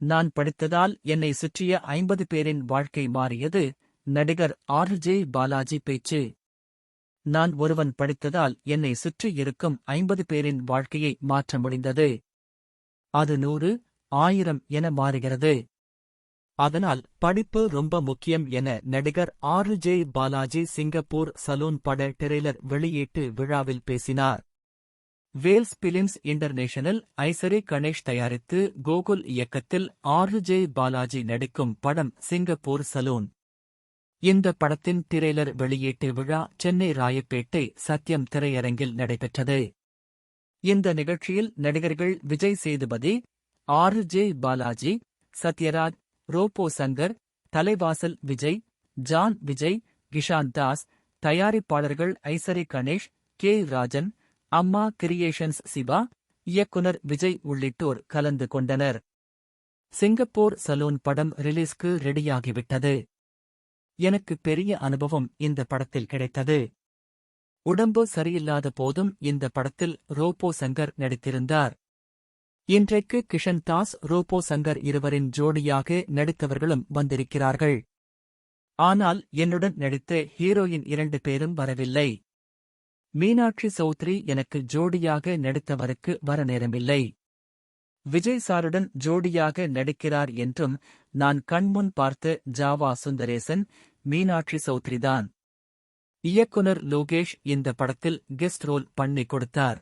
நான் படித்ததால் என்னை சுற்றிய ஐம்பது பேரின் வாழ்க்கை மாறியது. நடிகர் ஆர் ஜே பாலாஜி பேச்சு. நான் ஒருவன் படித்ததால் என்னை சுற்றி இருக்கும் ஐம்பது பேரின் வாழ்க்கையை மாற்ற முடிந்தது. அது நூறு ஆயிரம் என மாறுகிறது. அதனால் படிப்பு ரொம்ப முக்கியம் என நடிகர் R J Balaji Singapore saloon பட ட்ரெய்லர் வெளியீட்டு விழாவில் பேசினார். வேல்ஸ் பிலிம்ஸ் இன்டர்நேஷனல் ஐசரி கணேஷ் தயாரித்து கோகுல் இயக்கத்தில் ஆர் ஜே பாலாஜி நடிக்கும் படம் சிங்கப்பூர் சலூன். இந்த படத்தின் திரைலர் வெளியீட்டு விழா சென்னை ராயப்பேட்டை சத்யம் திரையரங்கில் நடைபெற்றது. இந்த நிகழ்ச்சியில் நடிகர்கள் Vijay Sethupathi R J Balaji Sathyaraj Robo Shankar Thalaivasal Vijay John Vijay Kishen Das தயாரிப்பாளர்கள் ஐசரி கணேஷ் கே ராஜன் அம்மா கிரியேஷன்ஸ் சிவா இயக்குனர் விஜய் உள்ளிட்டோர் கலந்து கொண்டனர். சிங்கப்பூர் சலூன் படம் ரிலீஸ்க்கு ரெடியாகிவிட்டது. எனக்கு பெரிய அனுபவம் இந்த படத்தில் கிடைத்தது. உடம்பு சரியில்லாத போதும் இந்த படத்தில் ரோபோ சங்கர் நடித்திருந்தார். இன்றைக்கு கிஷன் தாஸ் ரோபோ சங்கர் இருவரின் ஜோடியாக நடித்தவர்களும் வந்திருக்கிறார்கள். ஆனால் என்னுடன் நடித்த ஹீரோயின் இரண்டு பேரும் வரவில்லை. மீனாட்சி சௌத்ரி எனக்கு ஜோடியாக நடித்தவருக்கு வர நேரமில்லை. விஜய் சாருடன் ஜோடியாக நடிக்கிறார் என்றும் நான் கண்முன் பார்த்த ஜாவா சுந்தரேசன் மீனாட்சி சௌத்ரிதான். இயக்குனர் லோகேஷ் இந்த படத்தில் கெஸ்ட் ரோல் பண்ணி கொடுத்தார்.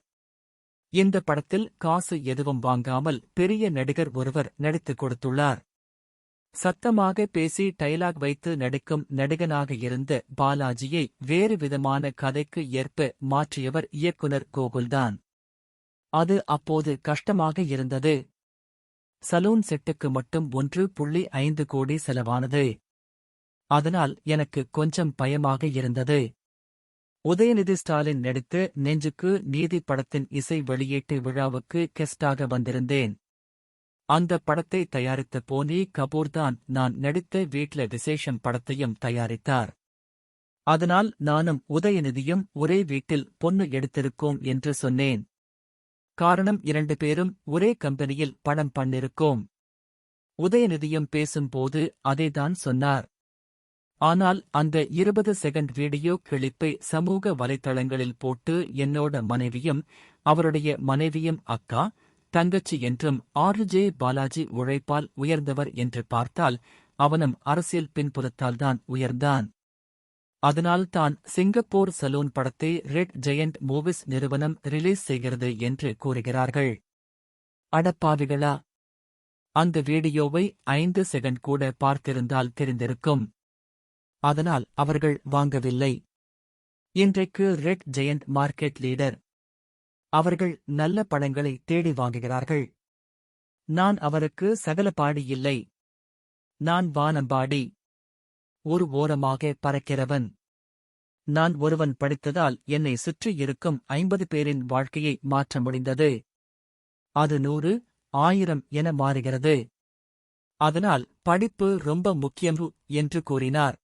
இந்த படத்தில் காசு எதுவும் வாங்காமல் பெரிய நடிகர் ஒருவர் நடித்துக் கொடுத்துள்ளார். சத்தமாக பேசி டைலாக் வைத்து நடிக்கும் நடிகனாக இருந்த பாலாஜியை வேறு விதமான கதைக்கு ஏற்ப மாற்றியவர் இயக்குனர் கோகுல்தான். அது அப்போது கஷ்டமாக இருந்தது. சலூன் செட்டுக்கு மட்டும் ஒன்று புள்ளி ஐந்து கோடி செலவானது. அதனால் எனக்கு கொஞ்சம் பயமாக இருந்தது. உதயநிதி ஸ்டாலின் நடித்து நெஞ்சுக்கு நீதி படத்தின் இசை வெளியீட்டு விழாவுக்கு கெஸ்டாக வந்திருந்தேன். அந்த படத்தை தயாரித்த போனி கபூர்தான் நான் நடித்த வீட்ல விசேஷம் படத்தையும் தயாரித்தார். அதனால் நானும் உதயநிதியும் ஒரே வீட்டில் பொண்ணு எடுத்திருக்கோம் என்று சொன்னேன். காரணம் இரண்டு பேரும் ஒரே கம்பெனியில் படம் பண்ணிருக்கோம். உதயநிதியும் பேசும்போது அதேதான் சொன்னார். ஆனால் அந்த இருபது செகண்ட் வீடியோ கிளிப்பை சமூக வலைத்தளங்களில் போட்டு என்னோட மனைவியும் அவருடைய மனைவியும் அக்கா தங்கச்சி என்றும் ஆறு ஜே பாலாஜி உழைப்பால் உயர்ந்தவர் என்று பார்த்தால் அவனும் அரசியல் பின்புறத்தால்தான் உயர்ந்தான். அதனால் தான் சிங்கப்பூர் சலூன் படத்தை ரெட் ஜெயண்ட் மூவிஸ் நிறுவனம் ரிலீஸ் செய்கிறது என்று கூறுகிறார்கள். அடப்பாவிகளா அந்த வீடியோவை ஐந்து செகண்ட் கூட பார்த்திருந்தால் தெரிந்திருக்கும். அதனால் அவர்கள் வாங்கவில்லை. இன்றைக்கு ரெட் ஜெயண்ட் மார்க்கெட் லீடர் அவர்கள் நல்ல பழங்களை தேடி வாங்குகிறார்கள். நான் அவருக்கு சகலபாடி இல்லை. நான் வானம்பாடி ஒரு ஓரமாக பறக்கிறவன். நான் ஒருவன் படித்ததால் என்னை சுற்றி இருக்கும் ஐம்பது பேரின் வாழ்க்கையை மாற்ற முடிந்தது. அது நூறு ஆயிரம் என மாறுகிறது. அதனால் படிப்பு ரொம்ப முக்கியம் என்று கூறினார்.